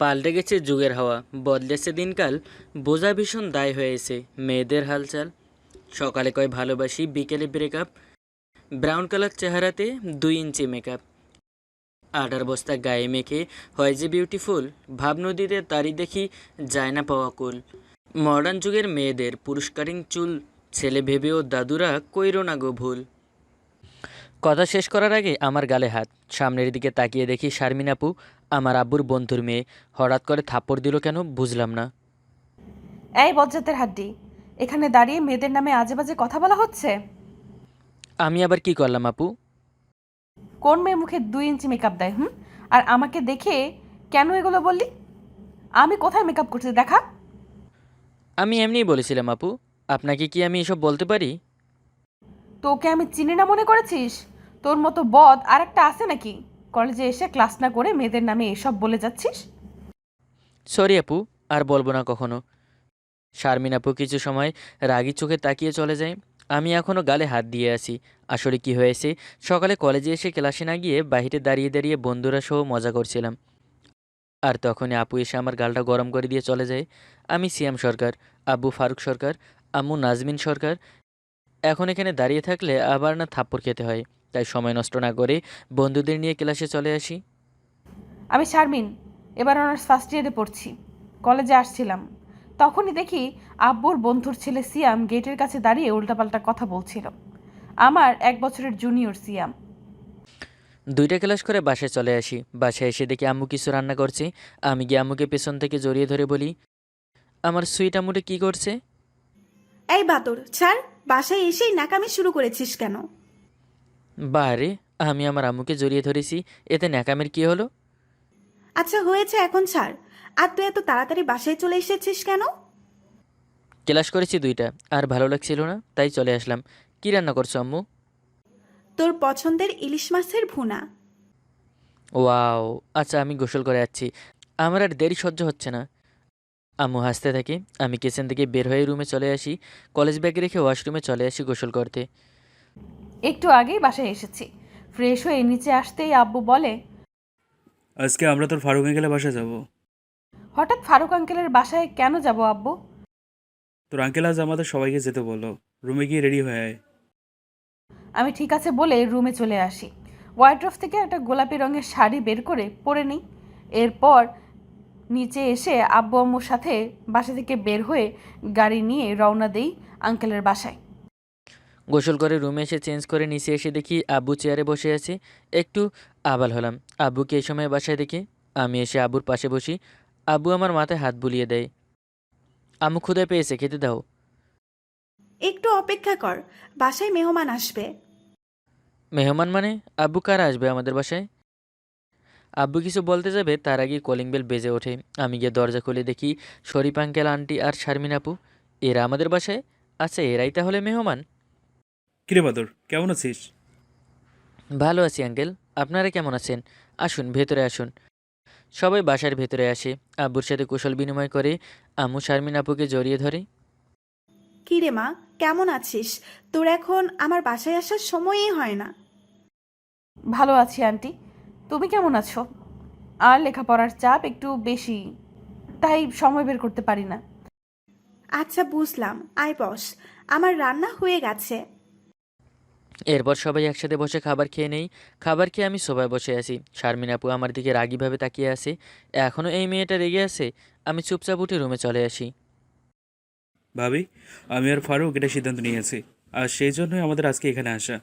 পাল্টে গেছে যুগের হাওয়া, বদলেছে দিনকাল, বোঝা ভীষণ দায় হয়েছে মেয়েদের হালচাল। সকালে কয় ভালোবাসি, বিকেলে ব্রেকআপ ব্রাউন কালার চেহারাতে দুই ইঞ্চি মেকআপ আটার বস্তা গায়ে মেখে হয় যে বিউটিফুল ভাবনদীতে তারই দেখি যায় না পাওয়া কুল। মডার্ন যুগের মেয়েদের পুরস্কারিং চুল, ছেলে ভেবেও দাদুরা কইরো না গো ভুল। কথা শেষ করার আগে আমার গালে হাত। সামনের দিকে তাকিয়ে দেখি শারমিন আপু আমার আব্বুর বন্ধুর মেয়ে। হঠাৎ করে থাপ্পড় দিল কেন বুঝলাম না। এই বজ্জাতের হাড্ডি এখানে দাঁড়িয়ে মেয়েদের নামে আজে বাজে কথা বলা হচ্ছে? আমি আবার কি করলাম আপু? কোন মেয়ে মুখে দুই ইঞ্চি মেকআপ দেয় হুম? আর আমাকে দেখে কেন এগুলো বললি? আমি কোথায় মেকআপ করছি দেখা? আমি এমনিই বলেছিলাম আপু আপনাকে কি আমি এসব বলতে পারি? তোকে আমি চিনি না মনে করেছিস? তোর মতো বদ আর একটা আছে নাকি? কলেজে এসে ক্লাস না করে মেয়েদের নামে এসব বলে যাচ্ছিস? সরি আপু, আর বলব না কখনো। শারমিন আপু, কিছু সময় রাগি চোখে তাকিয়ে চলে যায়। আমি এখনও গালে হাত দিয়ে আছি। আসলে কি হয়েছে? সকালে কলেজে এসে ক্লাসে না গিয়ে বাইরে দাঁড়িয়ে দাঁড়িয়ে বন্ধুরা সহ মজা করছিলাম। আর তখনই আপু এসে আমার গালটা গরম করে দিয়ে চলে যায়। আমি সিয়াম সরকার আব্বু ফারুক সরকার, আম্মু নাজমিন সরকার। এখন এখানে দাঁড়িয়ে থাকলে আবার না থাপ্পড় খেতে হয়। তাই সময় নষ্ট না করে বন্ধুদের নিয়ে ক্লাসে চলে আসি। আমি শারমিন এবার অনার্স ফার্স্ট ইয়ারে পড়ছি। কলেজে আসছিলাম। তখনই দেখি আব্বুর বন্ধুর ছেলে সিয়াম গেটের কাছে দাঁড়িয়ে উল্টাপাল্টা কথা বলছিল। আমার এক বছরের জুনিয়র সিয়াম। দুইটা ক্লাস করে বাসায় চলে আসি। বাসায় এসে দেখি আম্মু কিছু রান্না করছে। আমি গিয়ে আম্মুকে পেছন থেকে জড়িয়ে ধরে বলি আমার সুইট আম্মুটা কী করছে? এই বাতর ছাড় বাসায় এসেই নাকামি শুরু করেছিস কেন? বারে আমি আমার আম্মুকে জড়িয়ে ধরেছি। এতে ন্যাকামের কি হলো? আচ্ছা হয়েছে এখন ছাড়। আর তুই এত তাড়াতাড়ি বাসায় চলে এসেছিস কেন? ক্লাস করেছি দুইটা। আর ভালো লাগছিল না তাই চলে আসলাম। কী রান্না করছ আম্মু? তোর পছন্দের ইলিশ মাছের ভুনা। ওয়াও আচ্ছা আমি গোসল করে যাচ্ছি আমার আর দেরি সহ্য হচ্ছে না। আম্মু হাসতে থাকি আমি কিচেন থেকে বের হয়ে রুমে চলে আসি। কলেজ ব্যাগ রেখে ওয়াশরুমে চলে আসি গোসল করতে। একটু আগেই বাসায় এসেছি। ফ্রেশ হয়ে নিচে আসতেই আব্বু বলে আজকে আমরা তোর ফারুক আঙ্কেলের বাসায় যাব। হঠাৎ ফারুক আঙ্কেলের বাসায় কেন যাব আব্বু? তোর আঙ্কেল আজ আমাদের সবাইকে যেতে বলল রুমে গিয়ে রেডি হয়ে আয়। আমি ঠিক আছে বলে রুমে চলে আসি। ওয়াইড্রফ থেকে একটা গোলাপি রঙের শাড়ি বের করে পরে নিই। এরপর নিচে এসে আব্বু আম্মুর সাথে বাসা থেকে বের হয়ে গাড়ি নিয়ে রওনা দেই আঙ্কেলের বাসায়। গোসল করে রুমে এসে চেঞ্জ করে নিচে এসে দেখি আব্বু চেয়ারে বসে আছে। একটু আবাল হলাম। আব্বুকে এই সময় বাসায় দেখি। আমি এসে আব্বুর পাশে বসি। আব্বু আমার মাথায় হাত বুলিয়ে দেয়। আম্মু ক্ষুদায় পেয়েছে খেতে দাও। একটু অপেক্ষা কর বাসায় মেহমান আসবে। মেহমান মানে? আব্বু কারা আসবে আমাদের বাসায়? আব্বু কিছু বলতে যাবে তার আগে কলিং বেল বেজে ওঠে। আমি গিয়ে দরজা খুলে দেখি শরীফ আঙ্কেল আন্টি আর শারমিন আপু। এরা আমাদের বাসায়? আচ্ছা এরাই তাহলে মেহমান? কিরে বাদর কেমন আছিস? ভালো আছি আঙ্কেল। আপনারা কেমন আছেন? আসুন ভেতরে আসুন। সবাই বাসার ভেতরে আসে। আব্বুর সাথে কুশল বিনিময় করে। আম্মু শারমিন আপুকে জড়িয়ে ধরে। কি রে মা কেমন আছিস? তোর এখন আমার বাসায় আসার সময়ই হয় না। ভালো আছি আন্টি। তুমি কেমন আছো? আর লেখাপড়ার চাপ একটু বেশি তাই সময় বের করতে পারি না। আচ্ছা বুঝলাম। আয় বস। আমার রান্না হয়ে গেছে। এরপর সবাই একসাথে বসে খাবার খেয়ে নেই। খাবার খেয়ে আমি সবাই বসে আছি। শারমিন আপু আমার দিকে রাগিভাবে তাকিয়ে আছে। এখনও এই মেয়েটা রেগে আছে? আমি চুপচাপ উঠে রুমে চলে আসি। ভাবি আমি আর ফারুক এটা সিদ্ধান্ত নিয়েছি। আর সেই জন্যই আমাদের আজকে এখানে আসা।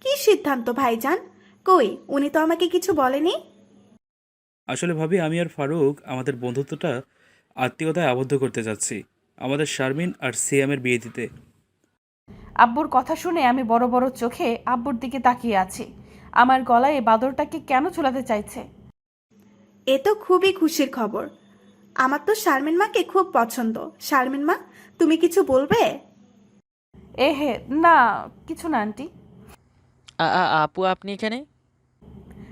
কি সিদ্ধান্ত ভাইজান? কই উনি তো আমাকে কিছু বলেনি? আসলে ভাবি আমি আর ফারুক আমাদের বন্ধুত্বটা আত্মীয়তায় আবদ্ধ করতে যাচ্ছি। আমাদের শারমিন আর সিয়ামের বিয়ে দিতে। আব্বুর কথা শুনে আমি বড় বড় চোখে আব্বুর দিকে তাকিয়ে আছি। আমার গলায় এই বাদরটাকে কেন ঝুলাতে চাইছে? এ তো খুবই খুশির খবর। আমার তো শারমিন মাকে খুব পছন্দ। শারমিন মা তুমি কিছু বলবে? এ হে না কিছু না আন্টি। আ- আ- আপু আপনি এখানে?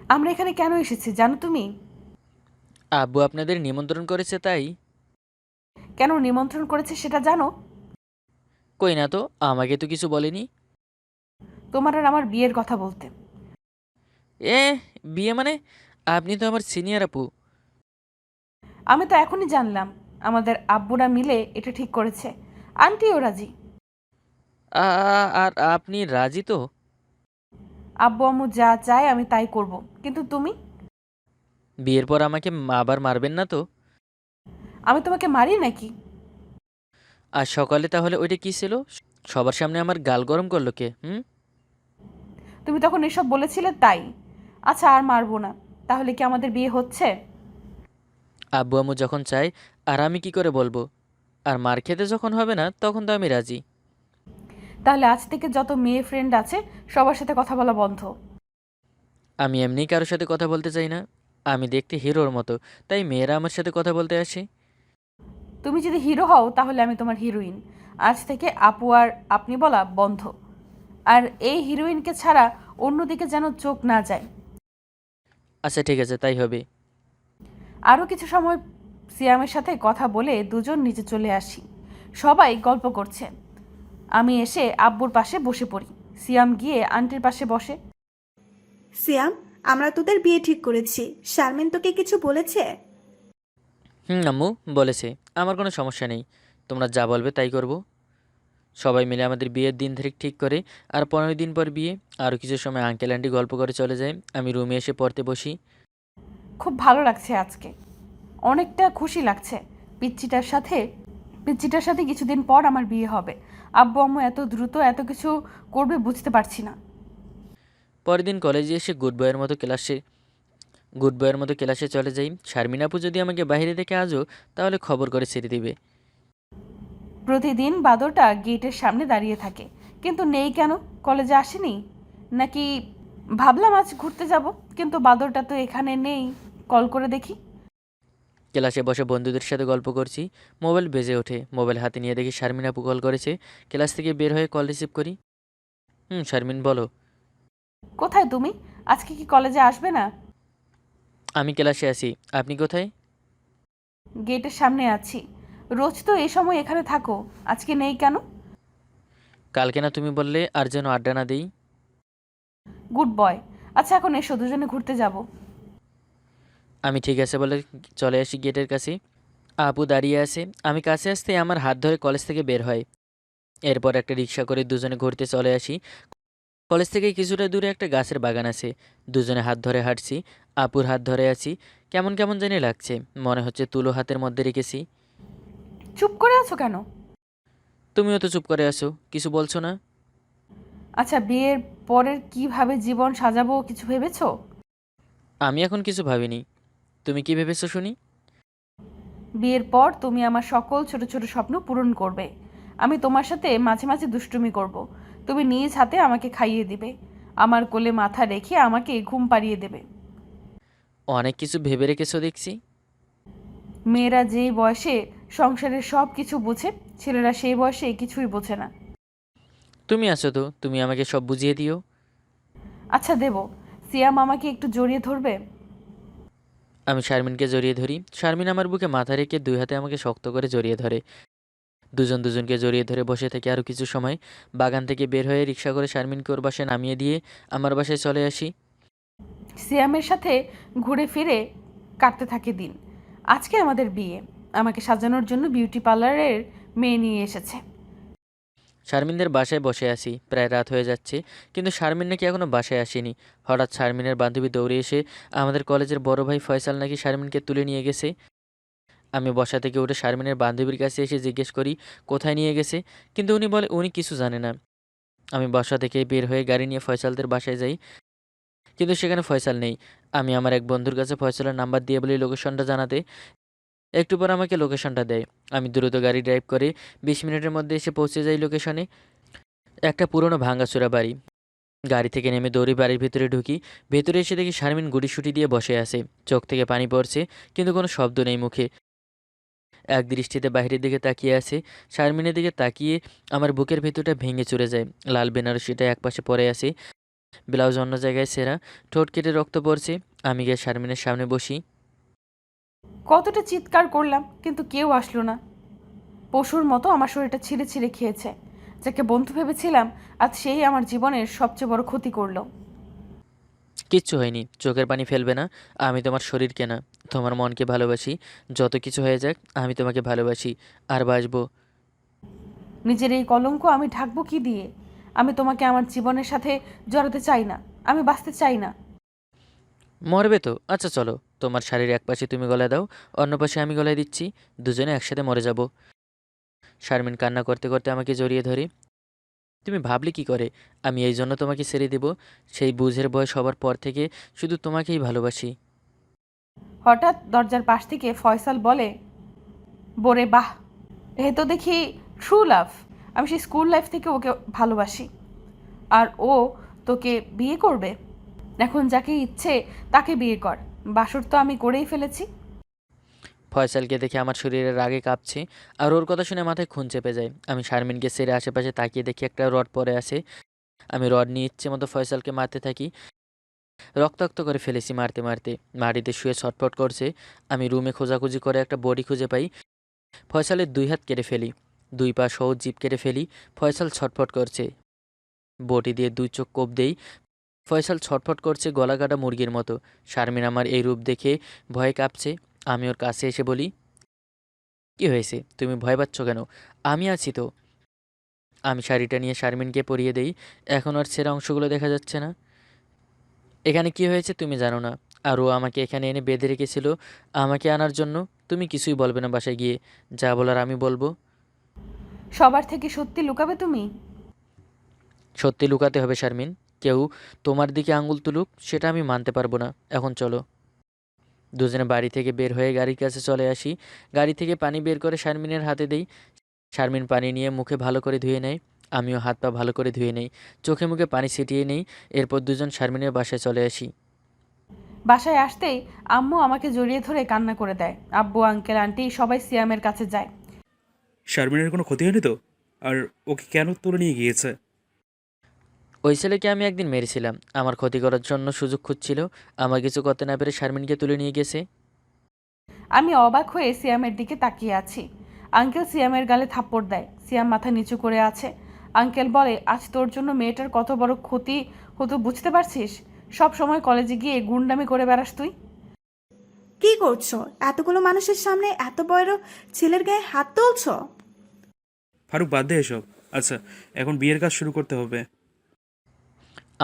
আমরা এখানে কেন এসেছি জানো তুমি? আব্বু আপনাদের নিমন্ত্রণ করেছে তাই। কেন নিমন্ত্রণ করেছে সেটা জানো? কই না তো আমাকে তো কিছু বলেনি। তোমার আর আমার বিয়ের কথা বলতে। এ বিয়ে মানে? আপনি তো আমার সিনিয়র আপু। আমি তো এখনই জানলাম আমাদের আব্বুরা মিলে এটা ঠিক করেছে। আন্টিও রাজি। আ- আ- আর আপনি রাজি তো? আব্বু আম্মু যা চায় আমি তাই করব। কিন্তু তুমি? বিয়ের পর আমাকে আবার মারবেন না তো? আমি তোমাকে মারি নাকি? আর সকালে তাহলে ওইটা কি ছিল? সবার সামনে আমার গাল গরম করল কে হুম? তুমি তখন এসব বলেছিলে তাই। আচ্ছা আর মারবো না। তাহলে কি আমাদের বিয়ে হচ্ছে? আব্বু আম্মু যখন চায় আর আমি কি করে বলব? আর মার খেতে যখন হবে না তখন তো আমি রাজি। তাহলে আজ থেকে যত মেয়ে ফ্রেন্ড আছে সবার সাথে কথা বলা বন্ধ। আমি এমনি কারোর সাথে কথা বলতে চাই না। আমি দেখতে হিরোর মতো। তাই মেয়েরা আমার সাথে কথা বলতে আসে। তুমি যদি হিরো হও তাহলে আমি তোমার হিরোইন আজ থেকে আপু আর আপনি বলা বন্ধ। আর এই হিরোইনকে ছাড়া অন্যদিকে যেন চোখ না যায়। আচ্ছা ঠিক আছে তাই হবে। আরও কিছু সময় সিয়ামের সাথে কথা বলে দুজন নিচে চলে আসি। সবাই গল্প করছে। আমি এসে আব্বুর পাশে বসে পড়ি। সিয়াম গিয়ে আন্টির পাশে বসে। সিয়াম আমরা তোদের বিয়ে ঠিক করেছি। শারমিন তোকে কিছু বলেছে? হুম আম্মু বলেছে। আমার কোনো সমস্যা নেই। তোমরা যা বলবে তাই করব। সবাই মিলে আমাদের বিয়ের দিন তারিখ ঠিক করে আর পনেরো দিন পর বিয়ে। আরও কিছু সময় আঙ্কেল আন্টি গল্প করে চলে যায়। আমি রুমে এসে পড়তে বসি। খুব ভালো লাগছে আজকে। অনেকটা খুশি লাগছে। পিচ্চিটার সাথে পিচ্চিটার সাথে কিছুদিন পর আমার বিয়ে হবে। আব্বু আম্মু এত দ্রুত এত কিছু করবে বুঝতে পারছি না। পরের দিন কলেজে এসে গুড বয়ের মতো ক্লাসে গুড বয়ের মতো ক্লাসে চলে যাই। শারমিন আপু যদি আমাকে বাইরে থেকে আজও তাহলে খবর করে ছেড়ে দিবে। প্রতিদিন বাদরটা গেটের সামনে দাঁড়িয়ে থাকে। কিন্তু নেই কেন? কলেজে আসেনি? নাকি ভাবলাম আজ ঘুরতে যাব কিন্তু বাদরটা তো এখানে নেই। কল করে দেখি। ক্লাসে বসে বন্ধুদের সাথে গল্প করছি। মোবাইল বেজে ওঠে। মোবাইল হাতে নিয়ে দেখি শারমিন আপু কল করেছে। ক্লাস থেকে বের হয়ে কল রিসিভ করি। হুম শারমিন বলো। কোথায় তুমি? আজকে কি কলেজে আসবে না? আমি ক্লাসে আছি। আপনি কোথায়? গেটের সামনে আছি। রোজ তো এই সময় এখানে থাকো। আজকে নেই কেন? কালকে না তুমি বললে আর যেন আড্ডা না দিই। Good boy. আচ্ছা এখন এসো দুজনে ঘুরতে যাব। আমি ঠিক আছে বলে চলে আসি গেটের কাছে। আপু দাঁড়িয়ে আছে। আমি কাছে আসতে আমার হাত ধরে কলেজ থেকে বের হয়। এরপর একটা রিক্সা করে দুজনে ঘুরতে চলে আসি। কলেজ থেকে কিছুটা দূরে একটা গাছের বাগান আছে। দুজনে হাত ধরে হাঁটছি আপুর হাত ধরে আছি। কেমন কেমন জানি লাগছে মনে হচ্ছে তুলো হাতের মধ্যে রেখেছি। চুপ করে আছো কেন? তুমিও তো চুপ করে আছো কিছু বলছো না? আচ্ছা বিয়ের পরের কীভাবে জীবন সাজাবো কিছু ভেবেছো? আমি এখন কিছু ভাবিনি। তুমি কি ভেবেছো শুনি? বিয়ের পর তুমি আমার সকল ছোট ছোট স্বপ্ন পূরণ করবে। আমি তোমার সাথে মাঝে মাঝে দুষ্টুমি করব। তুমি নিজ হাতে আমাকে খাইয়ে দিবে। আমার কোলে মাথা রেখে আমাকে ঘুম পাড়িয়ে দেবে। অনেক কিছু ভেবে রেখেছো দেখছি। মেয়েরা যেই বয়সে সংসারের সব কিছু বোঝে ছেলেরা সেই বয়সে কিছুই বোঝে না। তুমি আছো তো তুমি আমাকে সব বুঝিয়ে দিও। আচ্ছা দেব। সিয়াম আমাকে একটু জড়িয়ে ধরবে? আমি শারমিনকে জড়িয়ে ধরি। শারমিন আমার বুকে মাথা রেখে দুই হাতে আমাকে শক্ত করে জড়িয়ে ধরে। দুজন দুজনকে জড়িয়ে ধরে বসে থেকে আরও কিছু সময় বাগান থেকে বের হয়ে রিক্সা করে শারমিনকে ওর বাসায় নামিয়ে দিয়ে আমার বাসায় চলে আসি। সিয়ামের সাথে ঘুরে ফিরে কাটতে থাকে দিন। আজকে আমাদের বিয়ে। আমাকে সাজানোর জন্য বিউটি পার্লারের মেয়ে নিয়ে এসেছে। শারমিনদের বাসায় বসে আছি। প্রায় রাত হয়ে যাচ্ছে কিন্তু শারমিন নাকি এখনও বাসায় আসেনি। হঠাৎ শারমিনের বান্ধবী দৌড়ে এসে আমাদের কলেজের বড় ভাই ফয়সাল নাকি শারমিনকে তুলে নিয়ে গেছে। আমি বসা থেকে উঠে শারমিনের বান্ধবীর কাছে এসে জিজ্ঞেস করি, কোথায় নিয়ে গেছে? কিন্তু উনি বলে, উনি কিছু জানে না। আমি বসা থেকে বের হয়ে গাড়ি নিয়ে ফয়সালদের বাসায় যাই। কিন্তু সেখানে ফয়সাল নেই। আমি আমার এক বন্ধুর কাছে ফয়সালের নাম্বার দিয়ে বলি, লোকেশনটা জানাতে। একটু পর আমাকে লোকেশনটা দেয়। আমি দ্রুত গাড়ি ড্রাইভ করে বিশ মিনিটের মধ্যে এসে পৌঁছে যাই লোকেশনে। একটা পুরনো ভাঙ্গাচোরা বাড়ি। গাড়ি থেকে নেমে দৌড়ে বাড়ির ভিতরে ঢুকি। ভেতরে এসে দেখি শারমিন গুড়িসুটি দিয়ে বসে আছে। চোখ থেকে পানি পড়ছে, কিন্তু কোনো শব্দ নেই মুখে। এক দৃষ্টিতে বাইরের দিকে তাকিয়ে আছে। শারমিনের দিকে তাকিয়ে আমার বুকের ভেতরটা ভেঙে চলে যায়। লাল বেনারসিটা একপাশে পড়ে আছে। ব্লাউজ অন্য জায়গায় সেরা। ঠোঁট কেটে রক্ত পড়ছে। আমি গিয়ে শারমিনের সামনে বসি। কতটা চিৎকার করলাম কিন্তু কেউ আসলো না। পশুর মতো আমার শরীরটা ছিঁড়ে ছিঁড়ে খেয়েছে। যাকে বন্ধু ভেবেছিলাম আজ সেই আমার জীবনের সবচেয়ে বড় ক্ষতি করল। কিচ্ছু হয়নি। চোখের পানি ফেলবে না। আমি তোমার শরীর কেনা। তোমার মনকে ভালোবাসি। যত কিছু হয়ে যাক আমি তোমাকে ভালোবাসি। আর বাসবো। নিজের এই কলঙ্ক আমি ঢাকবো কি দিয়ে? আমি তোমাকে আমার জীবনের সাথে জড়াতে চাই না। আমি বাঁচতে চাই না। মরবে তো। আচ্ছা চলো। তোমার শাড়ির এক পাশে তুমি গলায় দাও অন্য পাশে আমি গলায় দিচ্ছি। দুজনে একসাথে মরে যাব। শারমিন কান্না করতে করতে আমাকে জড়িয়ে ধরে তুমি ভাবলে কি করে? আমি এই জন্য তোমাকে ছেড়ে দেব। সেই বুঝের বয়স হবার পর থেকে শুধু তোমাকেই ভালোবাসি। হঠাৎ দরজার পাশ থেকে ফয়সাল বলে, বোরে বাহ, এ তো দেখি ট্রু লাভ আমি সেই স্কুল লাইফ থেকে ওকে ভালোবাসি। আর ও তোকে বিয়ে করবে? এখন যাকে ইচ্ছে তাকে বিয়ে কর। বাসর তো আমি করেই ফেলেছি। ফয়সালকে দেখে আমার শরীরে রাগে কাঁপছে, আর ওর কথা শুনে মাথায় খুন চেপে যায়। আমি শারমিনকে সেরে আশেপাশে তাকিয়ে দেখি একটা রড পরে আছে। আমি রড নিয়ে ইচ্ছে মতো ফয়সালকে মারতে থাকি। রক্তাক্ত করে ফেলেছি মারতে মারতে। মাটিতে শুয়ে ছটফট করছে। আমি রুমে খোঁজাখুঁজি করে একটা বডি খুঁজে পাই। ফয়সালের দুই হাত কেটে ফেলি। দুই পা সহ জিপ কেটে ফেলি। ফয়সাল ছটফট করছে। বটি দিয়ে দুই চোখ কোপ দেই। ফয়সাল ছটফট করছে গলা কাটা মুরগির মতো। শারমিন আমার এই রূপ দেখে ভয়ে কাঁপছে। আমি ওর কাছে এসে বলি, কি হয়েছে? তুমি ভয় পাচ্ছ কেন? আমি আছি তো। আমি শাড়িটা নিয়ে শারমিনকে পরিয়ে দেই। এখন আর সেরা অংশগুলো দেখা যাচ্ছে না। এখানে কি হয়েছে তুমি জানো না। আর ও আমাকে এখানে এনে বেঁধে রেখেছিল। আমাকে আনার জন্য তুমি কিছুই বলবে না বাসায় গিয়ে। যা বলার আমি বলব। সবার থেকে সত্যি লুকাবে তুমি? সত্যি লুকাতে হবে শারমিন। কেউ তোমার দিকে আঙুল তুলুক সেটা আমি মানতে পারব না। এখন চলো। দুজনে বাড়ি থেকে বের হয়ে গাড়ির কাছে চলে আসি। গাড়ি থেকে পানি বের করে শারমিনের হাতে দেই। শারমিন পানি নিয়ে মুখে ভালো করে ধুয়ে নেয়। আমিও হাত পা ভালো করে ধুয়ে নেই চোখে মুখে পানি ছিটিয়ে নেই এরপর দুজন শারমিনের বাসায় চলে আসি। বাসায় আসতেই আম্মু আমাকে জড়িয়ে ধরে কান্না করে দেয়। আব্বু আঙ্কেল আন্টি সবাই সিয়ামের কাছে যায়। শারমিনের কোনো ক্ষতি হয়নি তো? আর ওকে কেন তুলে নিয়ে গিয়েছে? ওই ছেলেকে আমি একদিন মেরেছিলাম। আমার ক্ষতি করার জন্য সুযোগ খুঁজছিল। আমার কিছু করতে না পেরে শারমিনকে তুলে নিয়ে গেছে। আমি অবাক হয়ে সিয়ামের দিকে তাকিয়ে আছি। আঙ্কেল সিয়ামের গালে থাপ্পড় দেয়। সিয়াম মাথা নিচু করে আছে। আঙ্কেল বলে আজ তোর জন্য মেয়েটার কত বড় ক্ষতি হতো বুঝতে পারছিস? সব সময় কলেজে গিয়ে গুন্ডামি করে বেড়াস তুই। কি করছ? এতগুলো মানুষের সামনে এত বড় ছেলের গায়ে হাত তুলছো? ফারুক বাদ দে এসব। আচ্ছা এখন বিয়ের কাজ শুরু করতে হবে।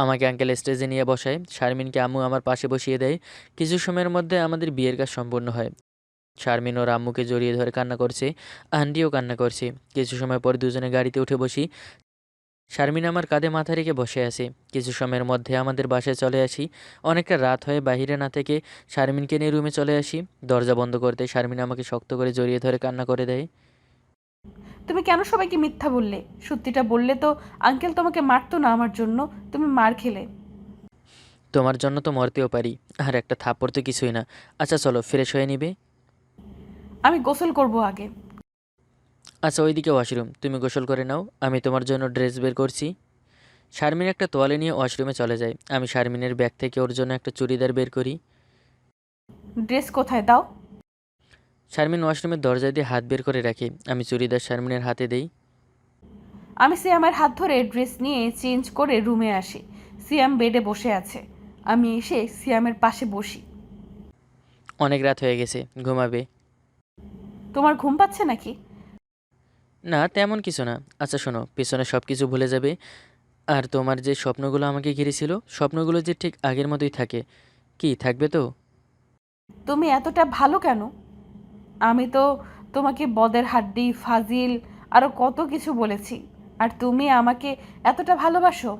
আমাকে আঙ্কেল স্টেজে নিয়ে বসায়। শারমিনকে আম্মু আমার পাশে বসিয়ে দেয়। কিছু সময়ের মধ্যে আমাদের বিয়ের কাজ সম্পূর্ণ হয়। শারমিন ওর আম্মুকে জড়িয়ে ধরে কান্না করছে আন্টিও কান্না করছে। কিছু সময় পর দুজনে গাড়িতে উঠে বসি। শারমিন আমার কাঁধে মাথা রেখে বসে আছে। কিছু সময়ের মধ্যে আমাদের বাসায় চলে আসি। অনেকটা রাত হয়ে বাইরে না থেকে শারমিনকে নিয়ে রুমে চলে আসি। দরজা বন্ধ করতে শারমিন আমাকে শক্ত করে জড়িয়ে ধরে কান্না করে দেয়। তুমি কেন সবাইকে মিথ্যা বললে? সত্যিটা বললে তো আঙ্কেল তোমাকে মারতো না আমার জন্য তুমি মার খেলে। তোমার জন্য তো মরতেও পারি আর একটা থাপ্পড় তো কিছুই না। আচ্ছা চলো ফ্রেশ হয়ে নিবে। আমি গোসল করব আগে। আচ্ছা ওইদিকে ওয়াশরুম তুমি গোসল করে নাও আমি তোমার জন্য ড্রেস বের করছি। শারমিন একটা তোয়ালে নিয়ে ওয়াশরুমে চলে যায়। আমি শারমিনের ব্যাগ থেকে ওর জন্য একটা চুড়িদার বের করি। ড্রেস কোথায়? দাও। শারমিন ওয়াশরুমের দরজা দিয়ে হাত বের করে রাখি। আমি চুড়িদার শারমিনের হাতে দেই। আমি সিয়ামের হাত ধরে ড্রেস নিয়ে চেঞ্জ করে রুমে আসি। সিয়াম বেডে বসে আছে। আমি এসে সিয়ামের পাশে বসি। অনেক রাত হয়ে গেছে ঘুমাবে। তোমার ঘুম পাচ্ছে নাকি? না তেমন কিছু না। আচ্ছা শোনো পিছনে সব কিছু ভুলে যাবে। আর তোমার যে স্বপ্নগুলো আমাকে ঘিরেছিল স্বপ্নগুলো যে ঠিক আগের মতোই থাকে। কি থাকবে তো? তুমি এতটা ভালো কেন? আমি তো তোমাকে বদের হাড্ডি ফাজিল আরও কত কিছু বলেছি। আর তুমি আমাকে এতটা ভালোবাসো?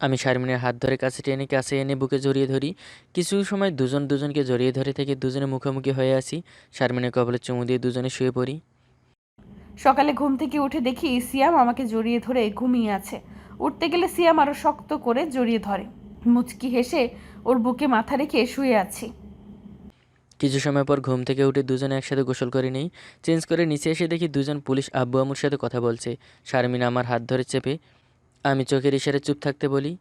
আমি শারমিনের হাত ধরে কাছে টেনে কাছে এনে বুকে জড়িয়ে ধরি। কিছু সময় দুজন দুজনকে জড়িয়ে ধরে থেকে দুজনে মুখোমুখি হয়ে আসি। শারমিনের কপালে চুমু দিয়ে দুজনে শুয়ে পড়ি। সকালে ঘুম থেকে উঠে দেখি সিয়াম আমাকে জড়িয়ে ধরে ঘুমিয়ে আছে। উঠতে গেলে সিয়াম আরও শক্ত করে জড়িয়ে ধরে। মুচকি হেসে ওর বুকে মাথা রেখে শুয়ে আছি। কিছু সময় পর ঘুম থেকে উঠে দুজনে একসাথে গোসল করে নেই। চেঞ্জ করে নিচে এসে দেখি দুজন পুলিশ আব্বু আমুর সাথে কথা বলছে। শারমিনা আমার হাত ধরে চেপে আমি চোখের ইশারে চুপ থাকতে বলি।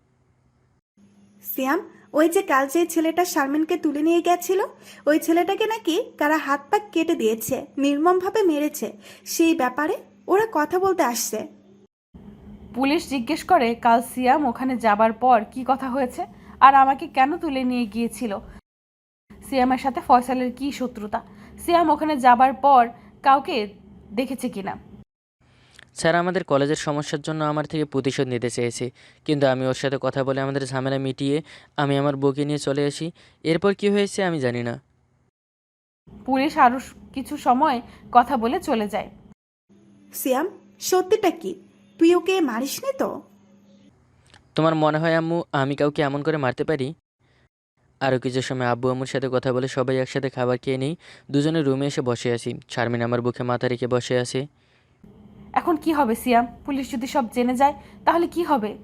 সিয়াম ওই যে কাল যে ছেলেটা শারমিনকে তুলে নিয়ে গেছিল, ওই ছেলেটাকে নাকি কারা হাত পা কেটে দিয়েছে, নির্মমভাবে মেরেছে, সেই ব্যাপারে ওরা কথা বলতে আসছে। পুলিশ জিজ্ঞেস করে, কাল সিয়াম ওখানে যাবার পর কি কথা হয়েছে? আর আমাকে কেন তুলে নিয়ে গিয়েছিল? সিয়ামের সাথে ফয়সালের কী শত্রুতা? সিয়াম ওখানে যাবার পর কাউকে দেখেছে কিনা? স্যার আমাদের কলেজের সমস্যার জন্য আমার থেকে প্রতিশোধ নিতে চেয়েছে। কিন্তু আমি ওর সাথে কথা বলে আমাদের ঝামেলা মিটিয়ে আমি আমার বউকে নিয়ে চলে আসি। এরপর কি হয়েছে আমি জানি না। পুলিশ আরও কিছু সময় কথা বলে চলে যায়। সিয়াম সত্যিটা কি? তুই ওকে মারিসনি তো? তোমার মনে হয় আম্মু আমি কাউকে এমন করে মারতে পারি? আরও কিছু সময় আব্বু আম্মুর সাথে কথা বলে সবাই একসাথে খাবার খেয়ে নেই। দুজনে রুমে এসে বসে আছি। শারমিন আমার বুকে মাথা রেখে বসে আছে। এখন কি হবে সিয়াম? পুলিশ যদি সব জেনে যায় তাহলে কি হবে?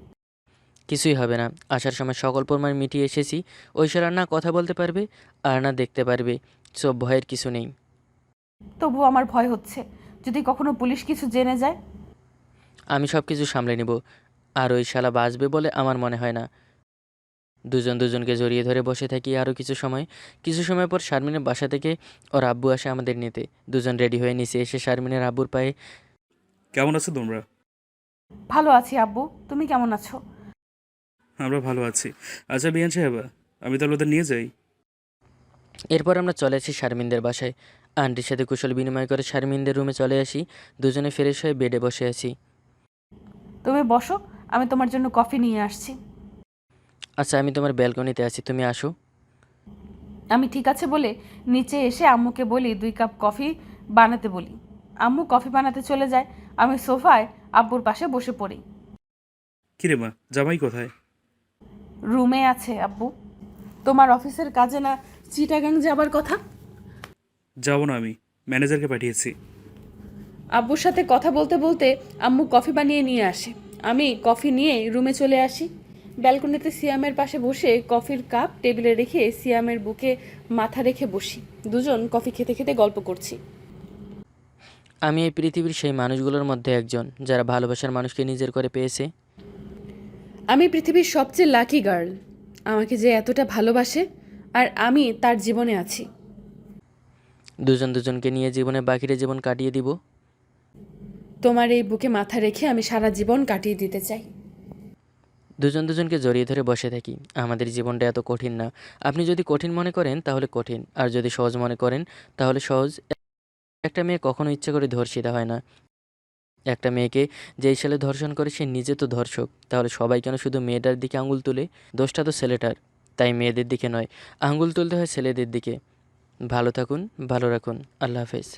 কিছুই হবে না। আসার সময় সকল প্রমাণ মিটিয়ে এসেছি। ঐশ্বর না কথা বলতে পারবে আর না দেখতে পারবে। সব ভয়ের কিছু নেই। তবুও আমার ভয় হচ্ছে। যদি কখনো পুলিশ কিছু জেনে যায়? আমি সব কিছু সামলে নেব। আর ওই শালা বাঁচবে বলে আমার মনে হয় না। দুজন দুজনকে জড়িয়ে ধরে বসে থাকি আরও কিছু সময়। কিছু সময় পর শারমিনের বাসা থেকে ওর আব্বু আসে আমাদের নিতে। দুজন রেডি হয়ে নিচে এসে শারমিনের আব্বুর পায়ে কেমন আছো তোমরা? ভালো আছি আব্বু তুমি কেমন আছো? আমরা ভালো আছি। আচ্ছা বিয়ান সাহেবা আমি তাহলে ওদের নিয়ে যাই। এরপর আমরা চলে আসি শারমিনদের বাসায়। আন্টির সাথে কুশল বিনিময় করে শারমিনদের রুমে চলে আসি। দুজনে ফ্রেশ হয়ে বেডে বসে আছি। তুমি বসো আমি তোমার জন্য কফি নিয়ে আসছি। আচ্ছা আমি তোমার ব্যালকনিতে আছি তুমি আসো। আমি ঠিক আছে বলে নিচে এসে আম্মুকে বলি দুই কাপ কফি বানাতে বলি। আম্মু কফি বানাতে চলে যায় আমি সোফায় আব্বুর পাশে বসে পড়ি। কিরে মা জামাই কোথায়? রুমে আছে আব্বু। তোমার অফিসের কাজে না চিটাগাং যাবার কথা? যাব না আমি ম্যানেজারকে পাঠিয়েছি। আব্বুর সাথে কথা বলতে বলতে আম্মু কফি বানিয়ে নিয়ে আসে। আমি কফি নিয়ে রুমে চলে আসি। ব্যালকনিতে সিয়ামের পাশে বসে কফির কাপ টেবিলে রেখে সিয়ামের বুকে মাথা রেখে বসি। দুজন কফি খেতে খেতে গল্প করছি। আমি এই পৃথিবীর সেই মানুষগুলোর মধ্যে একজন যারা ভালোবাসার মানুষকে নিজের করে পেয়েছে। আমি পৃথিবীর সবচেয়ে লাকি গার্ল আমাকে যে এতটা ভালোবাসে আর আমি তার জীবনে আছি। দুজন দুজনকে নিয়ে জীবনে বাকিরে জীবন কাটিয়ে দিব। তোমার এই বুকে মাথা রেখে আমি সারা জীবন কাটিয়ে দিতে চাই। দুজন দুজনকে জড়িয়ে ধরে বসে থাকি। আমাদের জীবনটা এত কঠিন না। আপনি যদি কঠিন মনে করেন তাহলে কঠিন। আর যদি সহজ মনে করেন তাহলে সহজ একটা মেয়ে কখনো ইচ্ছে করে ধর্ষিতা হয় না। একটা মেয়েকে যেই ছেলে ধর্ষণ করে, সে নিজে তো ধর্ষক। তাহলে সবাই কেন শুধু মেয়েটার দিকে আঙুল তুলে? দোষটা তো ছেলেটার। তাই মেয়েদের দিকে নয়, আঙুল তুলতে হয় ছেলেদের দিকে। ভালো থাকুন, ভালো রাখুন। আল্লাহ হাফেজ।